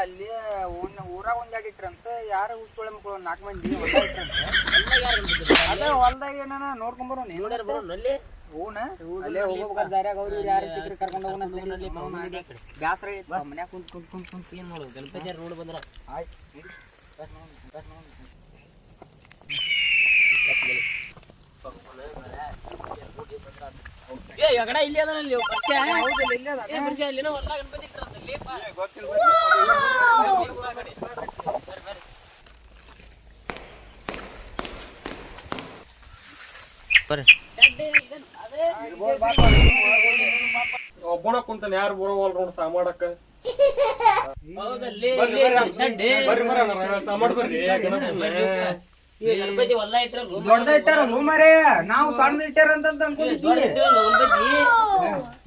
ಅಲ್ಲಿ ಊರಾಗ ಒಂದ್ ಎರಡು ಇಟ್ರಂತ ಯಾರು ಉಸ್ಕೊಳ ಮಕ್ಕಳು ನಾಲ್ಕು ಮಂದಿ. ಅದೇ ಅದ ಹೊಲ್ದಾಗ ಏನಾನ ನೋಡ್ಕೊಂಡ್ ಬರೋಣ ನೋಡ್ಯಾರ ಬರೋಣ ಅಲ್ಲಿ? ಹೂನ? ಅಲ್ಲೇ ಹೋಗ್ಬೇಕಾದ್ರೆ ದಾರ್ಯಾಗ ಅವ್ರು ಯಾರು ಸಿಕ್ಕರೆ ಕರ್ಕೊಂಡು ಹೋಗೋಣ ಬ್ಯಾಸರ ಐತಿ. ಮನ್ಯಾಗ ಕುಂತ್ ಕುಂತ್ ಕುಂತ್ ಕುಂತ್ ಏನ್ ನೋಡು? ಗಣಪತಿ ನೋಡಿ ಬಂದ್ರ. ಏ ಯಗಡ ಇಲ್ಲಿ ಅದನ ಅಲ್ಲಿ ಪರಿಚಯ ಏ ಪರಿಚಯ ಅಲ್ಲಿನೋ ಹೊಲ ಗಣಪತಿ ಒಬ್ಬನ ಕುಂತಾನ ಯಾರು ಬರೋವಲ್ ನೋಡ್ ಸಾಮಾಡಕ್ಕ ಮಾಡಕ್ಕ ಬರ್ರಿ, ಬರ್ರಿ, ಚಡ್ಡಿ ಬರ್ರಿ ದೊಡ್ಡದ ಇಟ್ಟಾರ ಹೂ ಮರೇ ನಾವು ಸಣ್ಣದ ಇಟ್ಟಾರ ಅಂತ ಅನ್ಕೊಂಡಿದ್ವಿ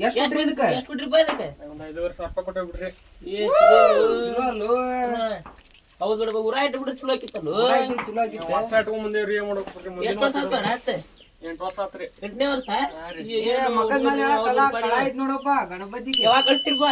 ಎಷ್ಟು ಎಷ್ಟು ಬಿಟ್ರಿ ಎಷ್ಟು ಕೊಟ್ರಿಪ್ಪ ಇದಕ್ಕೆ? ಒಂದ್ ಐದುವರೆ ಸಾವಿರ ರೂಪಾಯಿ ಕೊಟ್ಟೆ ಬಿಡ್ರಿ. ಚಲೋ? ಹೌದು ಇಟ್ಟು ಆಕಿತ್ತಲ್ಲ. ವರ್ಷ ಇಟ್ಕೊಂಡ್ ಬಂದೇವ್ರಿ ಏನ್ ಮಾಡ್ಬೇಕು ಎಷ್ಟು ವರ್ಷ ಆಯ್ತು ಹತ್ತು ಎಂಟು ವರ್ಷ ಆತ್ರಿ ಎಂಟನೇ ವರ್ಷ? ಏ, ಮಗದ ಮೇಲೆ ಹೇಳಕ್ಕಲ್ಲ, ಕಳ ಐತ್ ನೋಡಪ್ಪ ಗಣಪತಿಗೆ. ಯಾವಾಗ ಕಳಿಸ್ತಿರಪ್ಪ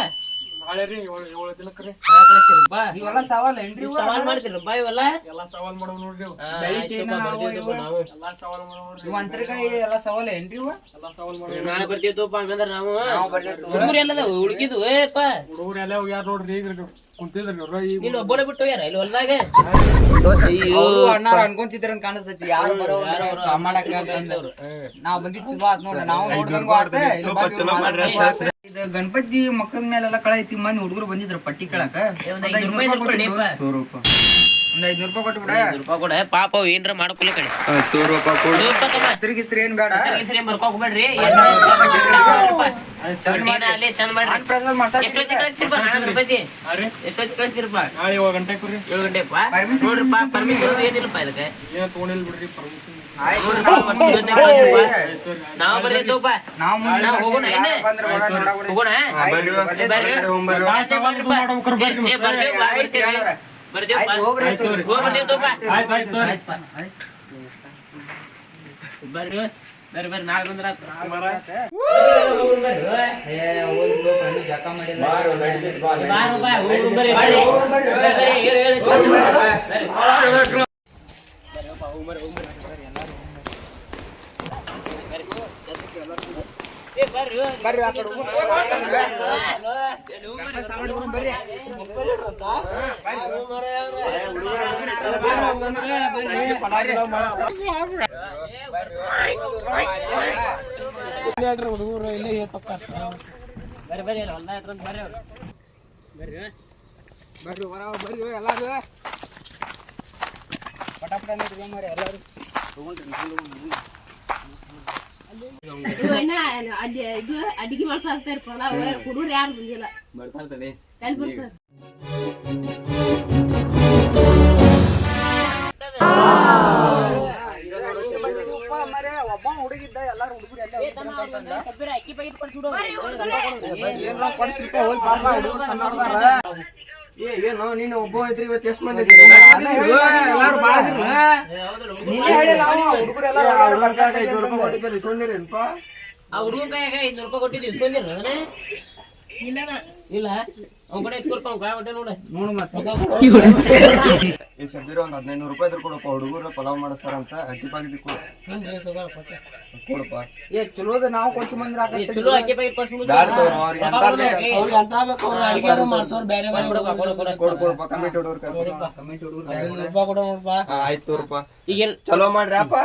ನಾಳೆ ರೀ ಏಳು ಏಳು ದಿನಕ್ರಿ ಯಾವಾಗ ಕಳಿಸ್ತಿರಪ್ಪ ಇವೆಲ್ಲ ಸವಾಲ್ ಏನ್ರಿ ಇವ? ಸವಾಲ್ ಮಾಡ್ತಿರಪ್ಪ ಇವೆಲ್ಲ. ಎಲ್ಲಾ ಸವಾಲ್ ಮಾಡವ್ ನೋಡ್ರಿ ಇವ್. ಹಾ, ಬೆಳಿ ಆಯ್ತಪ್ಪ, ಚೈನ ಅವು ಬರ್ತೀವಪ್ಪ ಇವು. ನಾವು ಎಲ್ಲಾ ಸವಾಲ್ ಮಾಡವ್ ನೋಡ್ರಿ. ಇವ ಅಂತರ್ಕಾಯಿ ಎಲ್ಲ ಸವಾಲ್ ಏನ್ರಿ ಇವ? ಎಲ್ಲಾ ಸವಾಲ್ ಮಾಡವ್ ನಾಳೆ ಬರ್ತೀವಪ್ಪ ಹಂಗಂದ್ರ ನಾವು. ನಾವು ಬರ್ಲಿತ್ತು. ಹುಡುಗರು ಎಲ್ಲದ ಉಳ್ಕಿದ್ವು ಏಪ್ಪ ಹುಡುಗರು ಎಲ್ಲ ಹೋಗ್ಯಾರ ನೋಡ್ರಿ ಈಗ ಕುಂತಿದ್ರಿ ಅವ್ರ ಈಗ ನೀನ್ ಒಬ್ಬನೇ ಬಿಟ್ಟು ಹೋಗ್ಯಾರ ಇಲ್ಲಿ ಹೊಲ್ದಾಗ? ಅವ್ರು ಅಣ್ಣಾರ ಅನ್ಕೊಂತಿದ್ರ ಅಂತ ಕಾಣಿಸ್ತೈತಿ. ಯಾರು ಬರೋ ಸಾಮಾಡಕ ಅಂತಂದ್ರು ನಾವ್ ಬಂದಿದ್ ಚಲೋ ಆತ್ ನೋಡ್ರಿ ನಾವು ನೋಡ್ದಂಗು ಆತ. ಇಲ್ಲಿ ಬಂದ್ ಇವ್ರು ಮಾತಾಡ್ತಾರೆ. ಇದು ಗಣಪತಿ ಮಕ್ಕದ ಮೇಲೆಲ್ಲ ಕಳ ಐತಿ ಮನೆ ಹುಡುಗರು ಬಂದಿದ್ರು ಪಟ್ಟಿ ಕೇಳಕ ಒಂದ್ ಐದ್ನೂರ್ ರೂಪಾಯಿ. ಒಂದ್ ಐದ್ನೂರ್ ರೂಪಾಯಿ ಕೊಟ್ಬಿಡ. ಐದು ರೂಪಾಯಿ ಕೊಡ. ಪಾಪ ಅವ್ ಏನ್ರ ಮಾಡ್ಕೊಲಿ ಕಡೆ. ರೂಪಾಯಿ ತಮ್ಮ. ಹೆಸರು ಗಿಸ್ರಿ ಏನ್ ಬೇಡ. ಹೆಸರೇ ಬರ್ಕೋಬೇಡ್ರಿ ಅಲ್ಲಿ ಚಂದ ಮಾಡ್ರಿ ನಾನ್ ಪ್ರಸಾದ್ ಮಾಡ್ಸಕ್ ಎಷ್ಟೊತ್ತಿಗೆ ಕಳಿಸ್ತಿರಪ್ಪ ಹನ್ನೊಂದು ರೂಪಾಯಿ ಹಾರಿ ಎಷ್ಟೊತ್ತಿಗೆ ಕಳಿಸ್ತಿರಪ್ಪ ನಾಳೆ ಏಳು ಗಂಟೆಗೆ ಬರ್ರಿ ಏಳು ಗಂಟೆಪ್ಪ Permission ನೋಡ್ರಿಪ್ಪ ಪರ್ಮಿಷನ್ ಏನಿಲ್ಲಪ್ಪ ಇದಕ್ಕೆ. ಏನ್ ತಗೊಂಡಿಲ್ ಬಿಡ್ರಿ ಪರ್ಮಿಷನ್ ನಾವು ಒಂದ್ ಜೊತೆ ಕಳ್ಸ್ರಿಪ್ಪ. ನಾವು ಬರ್ದೇವಪ್ಪ ನಾವು ಮುಂದೆ ನಾವು ಹೋಗೋಣ ಬರ್ತೀವಿ. ಏನೇ? ಯಾರ್ ಬಂದ್ರು ಹೋಗೋಣ ನೋಡೋಣ. ಹೋಗೋಣ ಆಯ್ತು, ಬರ್ತೀವಿ. ಬರ್ರಿ ಭಾಷೆ ಮಾಡ್ರಿಪ್ಪ. ಏ, ಬರ್ತೀವಪ್ಪ, ಬರ್ತೀವಿ. ಬರ್ತೀವಪ್ಪ. ಹೋಗ್ರಿ. ಬರ್ರಿ ಬರ್ರಿ ಅಲ್ಲಿ ಹೊಲ್ದಾಗ ಇಟ್ಕೊಂಡ್ ಬರ್ರಿ ಅವ್ರು. ಬರ್ರಿ ಬರ್ರಿ, ಹೊರ ಬರ್ರಿ, ಎಲ್ಲಾರು. ಪಟಾಪಟ ಪಟ ನಿಂತ್ಕೊಂಡ್ ಬರ್ರಿ, ಎಲ್ಲಾರು. ತಗೊಂಡ್ರಿ ಅಲ್ಲಿ ಇದು ಅಡಿಗೆ ಮಾಡ್ಸಲ್ತಾರ ಪಲಾವ್ ಹುಡುಗರು ಯಾರು ಬಂದಿಲ್ಲ. ಎಲ್ಲಿ ಬರ್ತಾರ? ಒಬ್ಬ ಹುಡುಗಿದ್ದ ಎಲ್ಲಾರು ಹುಡುಗರು ಅಲ್ಲೇ ಏನು ನೀನು ಒಬ್ಬ ಇದ್ರಿ ಇವತ್ತು ಎಷ್ಟು ಮಂದಿ ಇವ್ರು ಎಲ್ಲಾರು ಹುಡುಗ- ನೀನೇ ಹುಡುಗರು ಎಲ್ಲಾರು ಹೋಗ್ಯಾರ, ಬರ್ತಾರೆ ಅಂತಂದು. ಸೊನ್ನಿರೇನ್ಪ ಆ ಹುಡುಗನ ಕೈಯಾಗ ಐದ್ನೂರು ರೂಪಾಯಿ ಇಲ್ಲ? ಈ ಒಂದ್ ಹದಿನೈದು ರೂಪಾಯಿ ಕೊಡಪ್ಪ ಹುಡುಗರು ಪಲಾವ್ ಮಾಡಿಸ್ತಾರ ಅಂತ ಅಕ್ಕಿ ಪಾಕಿಟ್ ಕೊಡಪ್ಪ. ಏ ಚಲೋದ ನಾವು ಕೊಡ್ಸಿ ಬಂದ್ರ. ಚಲೋ ಅಕ್ಕಿ ಅವ್ರಿಗೆ ಅಂತ ಬೇಕು. ಅವ್ರು ಅಡಿಗೆ ಮಾಡ್ಸೋರು ಬೇರೆ ಬೇರೆ ಕೊಡ್ ಕೊಡಪ್ಪ ಕಮಿಟಿ ಹುಡುಗರು ಕರ್ಕೊಂಡು. ಕಮಿಟಿ ಹುಡುಗ್ರು ಆ, ಆಯ್ತು ತೋರಪ್ಪ ಈಗ ಚಲೋ ಮಾಡ್ರಿ ಅಪ್ಪ.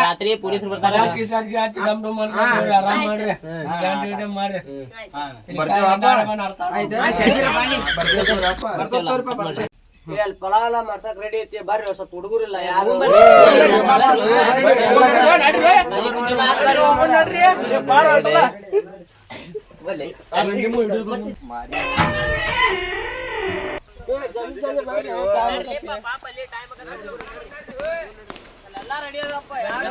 ರಾತ್ರಿ ಪೊಲೀಸರು ಬರ್ತಾರೆ. ಬರ್ತೀವಪ್ಪ ಆಯ್ತು ಪಲಾಲ ಮಾಡ್ಸಕ್ ರೆಡಿ ಐತಿ ಬರ್ರಿ ಸ್ವಲ್ಪ ಹುಡುಗರಿಲ್ಲ ಯಾರು ಎಲ್ಲ ರೆಡಿ ಅದಪ್ಪ ಯಾರು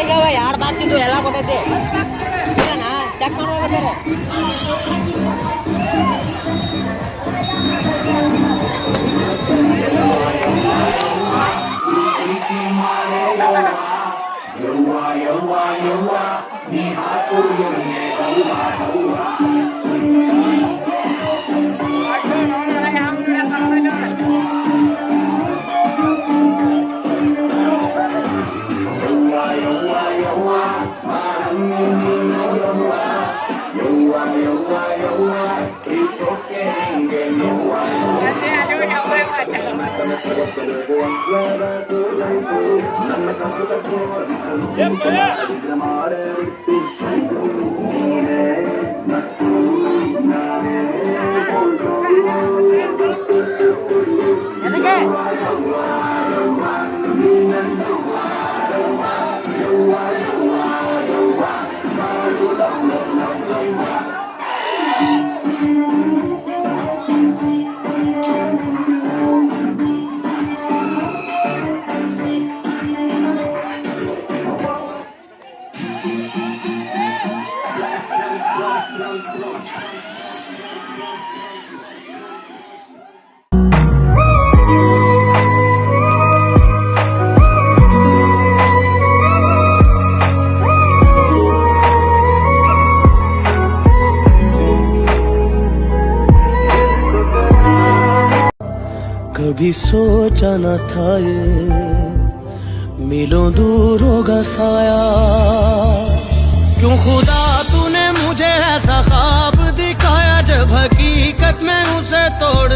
ಆಗ್ಯಾವ ಎರಡು ಬಾಕ್ಸ್ ಇದ್ದು ಎಲ್ಲ ಕೊಟ್ಟೈತಿ ಚೆಕ್ ಮಾಡ್ಬೇಕಾರೆ Yeah, yeah. कभी सोचा न था ये। मिलो दूर होगा साया। क्यों खुदा तूने मुझे ऐसा ख्वाब दिखाया जब हकीकत में उसे तोड़